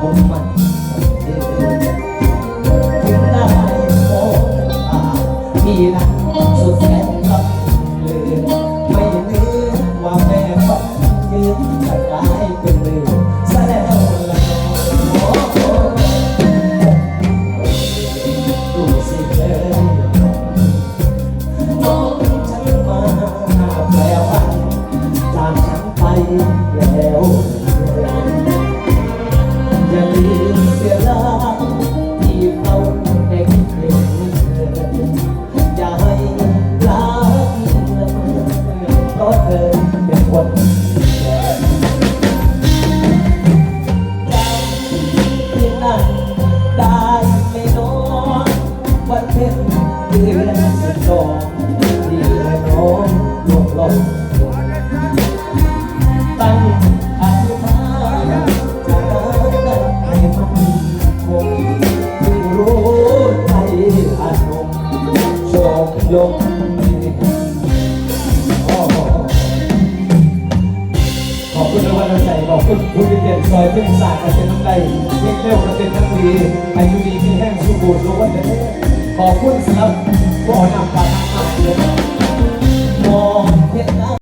ที่รัก เขาได้เห็นเธออย่าให้รักเมอเพราะเธอเป็นคนแก่จำที่นั่นได้ไม่น้อยวันเพ็ญเดือนสิบสองที่น้องลงลง โชคยกขอบคุณในวันใจขอบคุณคุณวิเดียนซอยเพื่อนศาสตร์เกษตรน้ำใจเล็กเร็วเกษตรทั้งดีอายุดีที่แห้งสุบูรณ์รู้ว่าจะขอบคุณสำหรับผู้นำกาทำงานเลย